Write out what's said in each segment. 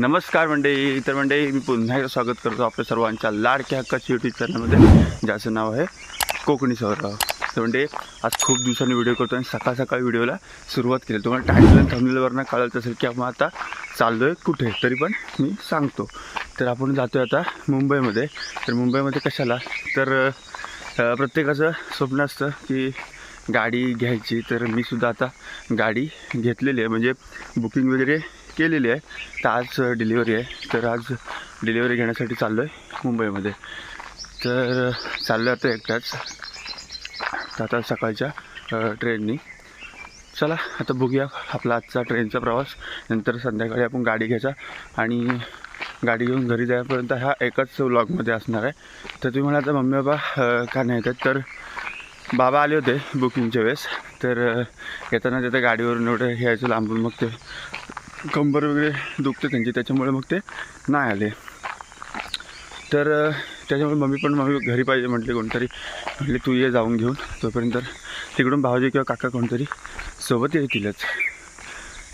नमस्कार मंडळी तर मंडळी मी पुन्हा एकदा स्वागत करतो आपल्या सर्वांच्या लाडक्या हक्काच्या यूट्यूब चॅनलमध्ये ज्याचं नाव आहे कोकणी सौरव. तर म्हणजे आज खूप दिवसांनी व्हिडिओ करतो आणि सकाळ सकाळी व्हिडिओला सुरुवात केली. तुम्हाला टायटल थंबनेलवरनं कळत असेल की आपण आता चाललो आहे कुठे तरी पण मी सांगतो. तर आपण जातो आहे आता मुंबईमध्ये. तर मुंबईमध्ये कशाला? तर प्रत्येकाचं स्वप्न असतं की गाडी घ्यायची. तर मी सुद्धा आता गाडी घेतलेली आहे. म्हणजे बुकिंग वगैरे केलेली आहे. तर आज डिलिव्हरी आहे. तर आज डिलिव्हरी घेण्यासाठी चाललो आहे मुंबईमध्ये. तर चाललो आता एकटाच. तर आता सकाळच्या ट्रेननी चला आता बघूया आपला आजचा ट्रेनचा प्रवास. नंतर संध्याकाळी आपण गाडी घ्यायचा. आणि गाडी घेऊन घरी जाईपर्यंत हा एकच व्लॉगमध्ये असणार आहे. तर तुम्ही म्हणा आता मम्मी बाबा का नाही येतात? तर बाबा आले होते बुकिंगच्या वेळेस. तर येताना तिथं गाडीवरून एवढं घ्यायचं लांबून मग ते कंबर वगैरे दुखते त्यांची त्याच्यामुळे मग ते नाही आले. तर त्याच्यामुळे मम्मी पण मम्मी घरी पाहिजे म्हटले कोणतरी. म्हटले तू ये जाऊन घेऊन. तोपर्यंत तिकडून भाऊजी किंवा काका कोणतरी सोबत येतीलच.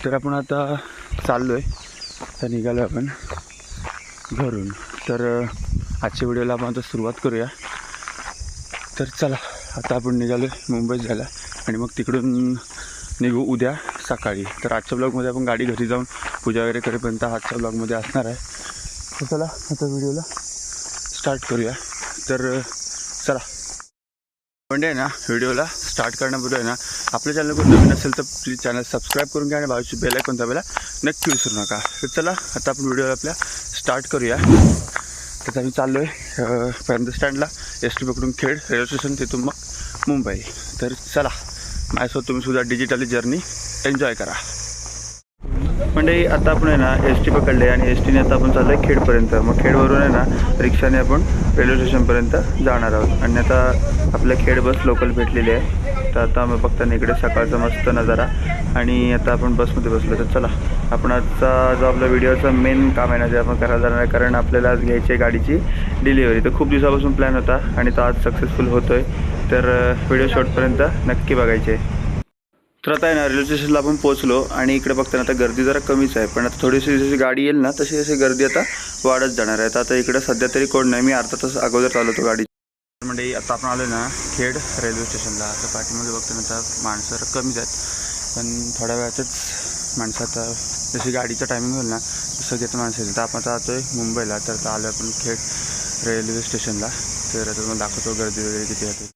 तर आपण आता चाललो आहे तर निघालो आपण घरून. तर आजच्या व्हिडिओला आपण आता सुरुवात करूया. तर चला आता आपण निघालो आहे मुंबईत जायला. आणि मग तिकडून निघू उद्या. सकाळी. तर आजच्या ब्लॉगमध्ये आपण गाडी घरी जाऊन पूजा वगैरे करेपर्यंत आजच्या ब्लॉगमध्ये असणार आहे. तर चला आता व्हिडिओला स्टार्ट करूया. तर चला. म्हणजे आहे ना व्हिडिओला स्टार्ट करण्यापूर्वी आहे ना आपल्या चॅनल कोण नवीन असेल तर प्लीज चॅनल सबस्क्राईब करून घ्या आणि बाजूची बेल आयकॉन दाबायला नक्की विसरू नका. तर चला आता आपण व्हिडिओ आपल्या स्टार्ट करूया. तर आम्ही चाललो आहे पर्यंत स्टँडला एस टी पकडून खेड रेल्वे स्टेशन तिथून मग मुंबई. तर चला माझ्यासोबत तुम्ही सुद्धा डिजिटली जर्नी एन्जॉय करा. म्हणजे आता आपण आहे ना एस टी पकडले आणि एस टीने आता आपण चाललो आहे खेडपर्यंत. मग खेडवरून आहे ना रिक्षाने आपण रेल्वे स्टेशनपर्यंत जाणार आहोत. आणि आता आपल्या खेड बस लोकल भेटलेली आहे. तर आता मग बघताना इकडे सकाळचा मस्त नजारा. आणि आता आपण बसमध्ये बसलो तर चला. आपण आजचा जो आपला व्हिडिओचा मेन काम आहे ना ते आपण करायला जाणार आहे कारण आपल्याला आज घ्यायची आहे गाडीची डिलिव्हरी तर खूप दिवसापासून प्लॅन होता आणि तो आज सक्सेसफुल होतो आहे तर व्हिडिओ शॉर्टपर्यंत नक्की बघायचे. तर आता आहे ना रेल्वे स्टेशनला आपण पोहोचलो आणि इकडे बघताना आता गर्दी जरा कमीच आहे. पण आता थोडीशी जशी गाडी येईल ना तशी तशी गर्दी आता वाढत जाणार आहे. तर आता इकडे सध्या तरी कोण नाही. मी अर्धा तास अगोदर चालवतो गाडी म्हणजे आता आपण आलो ना खेड रेल्वे स्टेशनला आता पाठीमध्ये बघताना आता माणसं कमीच आहेत. पण थोड्या वेळातच माणसं आता जशी गाडीचं टायमिंग होईल ना तसं माणसं येतील. तर आपण आता जातो आहे मुंबईला. तर आता आलो आपण खेड रेल्वे स्टेशनला तर आता तुम्हाला दाखवतो गर्दी वगैरे किती होते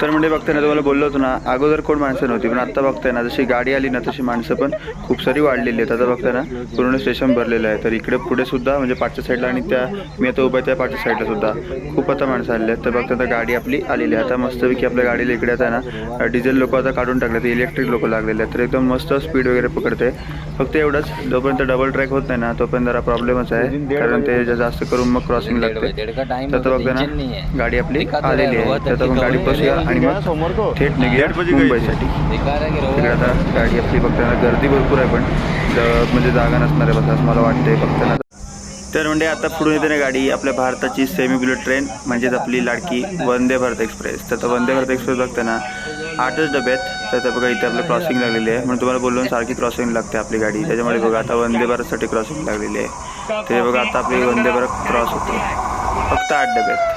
तर म्हणजे बघताय ना तुम्हाला बोललो होतो ना अगोदर कोण माणसं नव्हती पण आता बघताय ना जशी गाडी आली ना तशी माणसं पण खूप सारी वाढलेली आहेत. आता बघताय ना पूर्ण स्टेशन भरलेलं आहे. तर इकडे पुढे सुद्धा म्हणजे पाठच्या साईडला आणि त्या मी आता उभा आहे त्या पाठच्या साईडला सुद्धा खूप आता माणसं आलेली आहेत. तर बघता आता गाडी आपली आलेली आहे. आता मस्तपैकी आपल्या गाडीला इकडे आता ना डिझेल लोक आता काढून टाकले ते इलेक्ट्रिक लोक लागलेले आहेत. तर एकदम मस्त स्पीड वगैरे पकडते फक्त एवढंच. जोपर्यंत डबल ट्रॅक होत नाही ना तोपर्यंत जरा प्रॉब्लेमच आहे. कारण ते जास्त करून मग क्रॉसिंग लागते. तर ना गाडी आपली आलेली आहे. तर मग गाडी बसूया आणि मग थेट निघूया मुंबईसाठी. तिकडे आता गाडी आपली बघताना गर्दी भरपूर आहे पण म्हणजे जागा नसणार आहे बस असं मला वाटतंय बघताना तर म्हणजे आता पुढून येते ना गाडी आपल्या भारताची सेमी बुलेट ट्रेन म्हणजेच आपली लाडकी वंदे भारत एक्सप्रेस तर वंदे भारत एक्सप्रेस बघताना आठच डबे आहेत तर आता बघा इथे आपलं क्रॉसिंग लागलेली आहे. म्हणून तुम्हाला बोललो सारखी क्रॉसिंग लागते आपली गाडी. त्याच्यामुळे बघा आता वंदे भारतसाठी क्रॉसिंग लागलेली आहे. ते बघा आता आपली वंदे भारत क्रॉस होते. फक्त आठ डबे आहेत.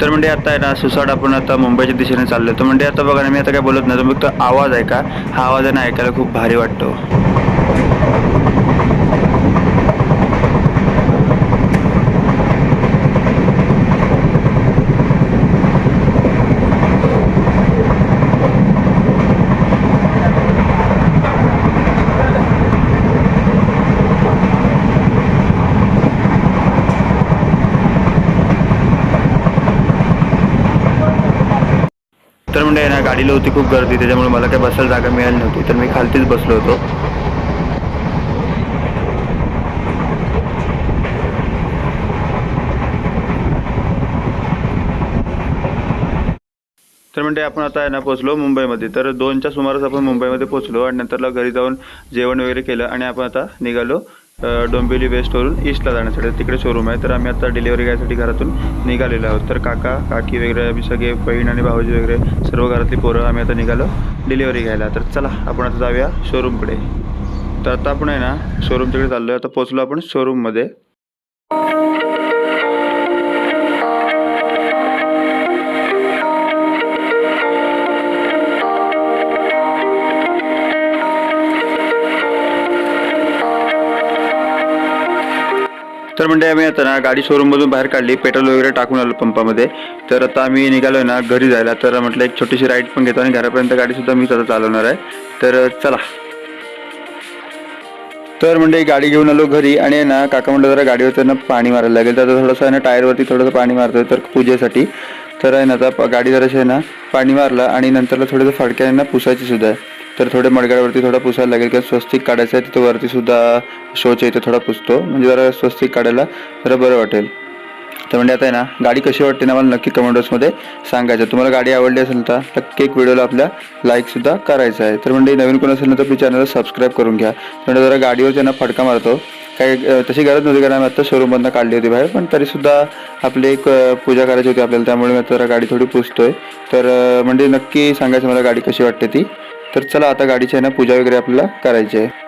तर म्हणजे आता आहे ना सुसाट आपण आता मुंबईच्या दिशेने चाललो तर म्हणजे आता बघा ना मी आता काय बोलत नाही. तर फक्त आवाज आहे का हा आवाज आहे ना ऐकायला खूप भारी वाटतो. गाडीला होती खूप गर्दी त्याच्यामुळे मला काही बसायला जागा मिळाली नव्हती. तर मी खालतीच बसलो होतो. तर म्हणजे आपण आता आहे ना पोचलो मुंबईमध्ये. तर दोनच्या सुमारास आपण मुंबईमध्ये पोचलो आणि नंतरला घरी जाऊन जेवण वगैरे केलं आणि आपण आता निघालो. डोंबिवली वेस्टवरून ईस्टला जाण्यासाठी. तिकडे शोरूम आहे. तर आम्ही आता डिलिव्हरी घ्यायसाठी घरातून निघालेलो आहोत. तर काका काकी वगैरे आम्ही सगळे बहीण आणि भाऊजी वगैरे सर्व घरातली पोरं आम्ही आता निघालो डिलिव्हरी घ्यायला. तर चला आपण आता जाऊया शोरूमकडे तर आता आपण आहे ना शोरूमच्याकडे चाललो आहे आता पोचलो आपण शोरूममध्ये तर म्हणजे आम्ही आता ना गाडी शोरूममधून बाहेर काढली पेट्रोल वगैरे टाकून आलो पंपामध्ये. तर आता आम्ही निघालो ना घरी जायला. तर म्हटलं एक छोटीशी राईड पण घेतो आणि घरापर्यंत गाडीसुद्धा मीच आता चालवणार आहे. तर चला. तर म्हणजे गाडी घेऊन आलो घरी आणि आहे ना काका म्हटलं जरा गाडीवर ना पाणी मारायला लागेल. तर आता थोडंसं आहे ना टायरवरती थोडंसं पाणी मारतोय तर पूजेसाठी. तर आहे ना आता प- गाडी जराशी आहे ना पाणी मारलं आणि नंतरला थोडंसं फडक्याने ना पुसायची सुद्धा आहे. तर थोडे मडगाडवरती थोडा पुसायला लागेल किंवा स्वस्तिक काढायचं आहे तिथं वरती सुद्धा शोच्या इथे थोडा पुसतो. म्हणजे जरा स्वस्तिक काढायला जरा बरं वाटेल. तर म्हणजे आता आहे ना गाडी कशी वाटते ना मला नक्की कमेंट्समध्ये सांगायचं. तुम्हाला गाडी आवडली असेल तर नक्की एक व्हिडिओला आपल्या लाईकसुद्धा करायचं आहे. तर म्हणजे नवीन कोण असेल ना तर प्लीज चॅनलला सबस्क्राईब करून घ्या. म्हणजे जरा गाडीवर त्यांना फटका मारतो काही तशी गरज नव्हती कारण आम्ही आत्ता शोरूममधनं काढली होती बाहेर पण तरीसुद्धा आपली एक पूजा करायची होती आपल्याला त्यामुळे मी आता जरा गाडी थोडी पुसतोय. तर म्हणजे नक्की सांगायचं मला गाडी कशी वाटते ती. तर चला आता गाडीची आहे ना पूजा वगैरे आपल्याला करायची आहे.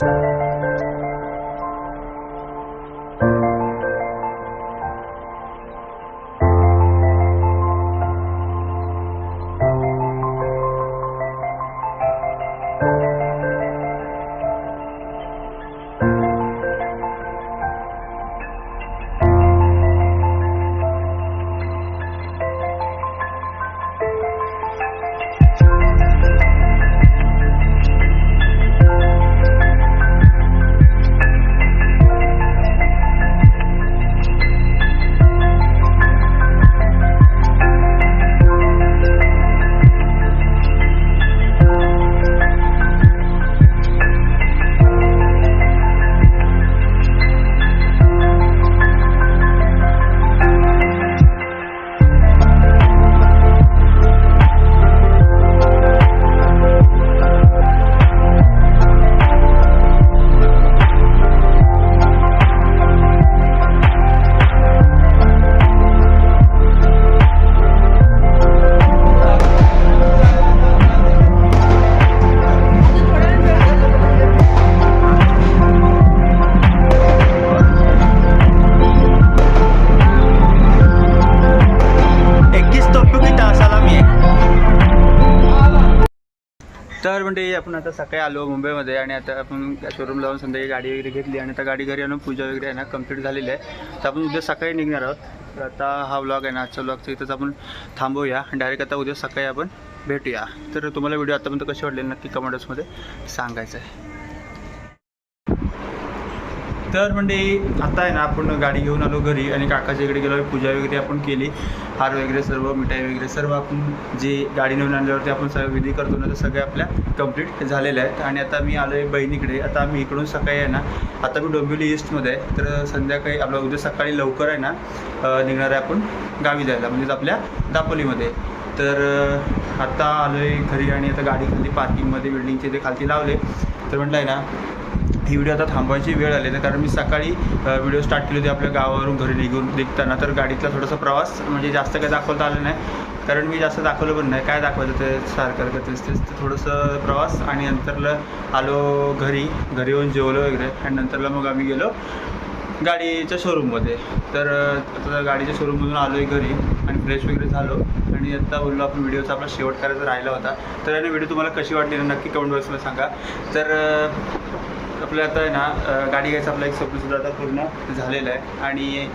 तर आपण आता सकाळी आलो मुंबईमध्ये आणि आता आपण शोरूम लावून संध्याकाळी गाडी वगैरे घेतली आणि आता गाडी घरी आणून पूजा वगैरे आहे ना कंप्लीट झालेली आहे. तर आपण उद्या सकाळी निघणार आहोत. तर आता हा व्लॉग आहे ना आजचा व्लॉगचा इथंच आपण थांबूया डायरेक्ट आता उद्या सकाळी आपण भेटूया. तर तुम्हाला व्हिडिओ आतापर्यंत कसे वाटले? नक्की कमेंट्समध्ये सांगायचं आहे तर म्हणजे आता आहे ना आपण गाडी घेऊन आलो घरी आणि काकाच्या इकडे गेलो पूजा वगैरे आपण केली हार वगैरे सर्व मिठाई वगैरे सर्व आपण जे गाडी नेऊन आणल्यावरती आपण सर्व विधी करतो ना ते सगळे आपल्या कंप्लीट झालेल्या आहेत. आणि आता मी आलो आहे बहिणीकडे आता आम्ही इकडून सकाळी आहे ना आता मी डोंबिवली ईस्टमध्ये आहे तर संध्याकाळी आपलं उद्या सकाळी लवकर आहे ना निघणार आहे आपण गावी जायला म्हणजेच आपल्या दापोलीमध्ये. तर आता आलो आहे घरी आणि आता गाडी खाली पार्किंगमध्ये बिल्डिंगचे ते खालती लावले. तर म्हटलं आहे ना ही व्हिडिओ आता थांबवायची वेळ आली तर कारण मी सकाळी व्हिडिओ स्टार्ट केली होती आपल्या गावावरून घरी निघून निघताना. तर गाडीतला थोडासा प्रवास म्हणजे जास्त काही दाखवता आलं नाही. कारण मी जास्त दाखवलं पण नाही. काय दाखवायचं ते सारखं सारखं तेच तेच. तर थोडंसं प्रवास आणि नंतरला आलो घरी. घरी येऊन जेवलो वगैरे. आणि नंतरला मग आम्ही गेलो गाडीच्या शोरूममध्ये तर आता गाडीच्या शोरूममधून आलो आहे घरी आणि फ्रेश वगैरे झालो. आणि आता बोललो आपण व्हिडिओचा आपला शेवट करायचा राहिला होता. तर याने व्हिडिओ तुम्हाला कशी वाटली? नक्की कमेंट बॉक्समध्ये सांगा. तर अं, आपलं आता आहे ना गाडी घ्यायचं आपला एक स्वप्नसुद्धा आता पूर्ण झालेला आहे. आणि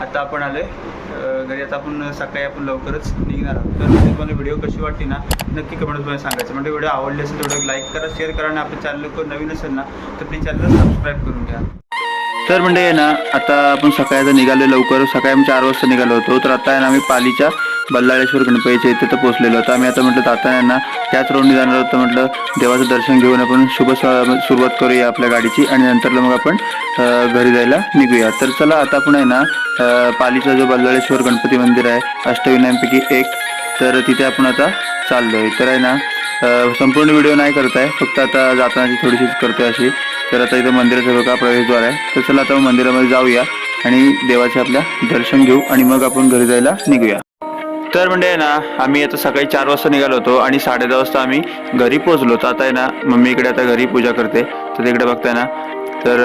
आता आपण आलो आहे घरी आता आपण सकाळी आपण लवकरच निघणार आहोत. तर तुम्हाला व्हिडिओ कशी वाटली ना नक्की कमेंटमध्ये सांगायचं. म्हणजे व्हिडिओ आवडले असेल तेवढं लाईक करा शेअर करा आणि आपल्या चॅनल नवीन असेल ना तर प्लीज चॅनल सबस्क्राईब करून घ्या. तर म्हणजे आहे ना आता आपण सकाळी आता निघालो लवकर सकाळी आम्ही चार वाजता निघालो होतो तर आता आहे ना आम्ही पालीच्या बल्लाळेश्वर गणपतीच्या इथे तर पोहोचलेलो होतो. आम्ही आता म्हटलं आता आहे ना त्याच रोडने जाणार होतं म्हटलं देवाचं दर्शन घेऊन आपण शुभ स- सुरुवात करूया आपल्या गाडीची आणि नंतरला मग आपण घरी जायला निघूया. तर चला आता आपण आहे ना पालीचा जो बल्लाळेश्वर गणपती मंदिर आहे अष्टविनायकांपैकी एक तर तिथे आपण आता चाललो आहे तर आहे ना संपूर्ण व्हिडिओ नाही करत आहे. फक्त आता जातानाची थोडीशीच करतोय अशी. तर आता इथं मंदिराचा बघा प्रवेशद्वार आहे. तर चला आता मंदिरामध्ये जाऊया आणि देवाचे आपल्या दर्शन घेऊ आणि मग आपण घरी जायला निघूया. तर म्हणजे आहे ना आम्ही आता सकाळी चार वाजता निघालो होतो आणि साडे दहा वाजता आम्ही घरी पोहोचलो तर आता आहे ना मम्मी इकडे आता घरी पूजा करते. तर तिकडे बघताय ना तर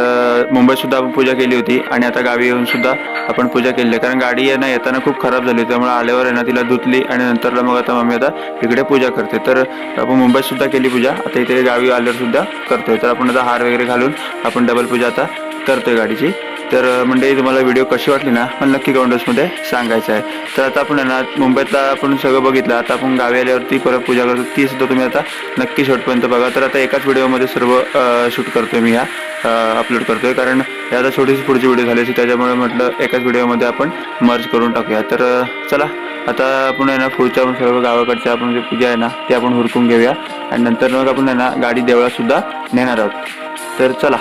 मुंबईत सुद्धा आपण पूजा केली होती आणि आता गावी येऊन सुद्धा आपण पूजा केली आहे. कारण गाडी आहे ना येताना खूप खराब झाली होती. त्यामुळे आल्यावर आहे ना तिला धुतली आणि नंतरला मग आता मम्मी आता इकडे पूजा करते. तर आपण मुंबईत सुद्धा केली पूजा. आता इथे गावी आल्यावर सुद्धा करतोय. तर आपण आता हार वगैरे घालून आपण डबल पूजा आता करतोय गाडीची. तर मंडळी तुम्हाला व्हिडिओ कशी वाटली ना पण नक्की कमेंट्समध्ये सांगायचं आहे. तर आता आपण आहे ना मुंबईतला आपण सगळं बघितलं. आता आपण गावी आल्यावरती परत पूजा करतो. ती सुद्धा तुम्ही आता नक्की शेवटपर्यंत बघा. तर आता एकाच व्हिडिओमध्ये सर्व शूट करतोय मी ह्या अपलोड करतोय. कारण हे आता छोटीशी पुढची व्हिडिओ झाली होती त्याच्यामुळे म्हटलं एकाच व्हिडिओमध्ये आपण मर्ज करून टाकूया. तर चला आता आपण आहे ना पुढच्या आपण सर्व गावाकडच्या आपण जे पूजा आहे ना ते आपण हुरकून घेऊया. आणि नंतर मग आपण आहे ना गाडी देवळातसुद्धा नेणार आहोत. तर चला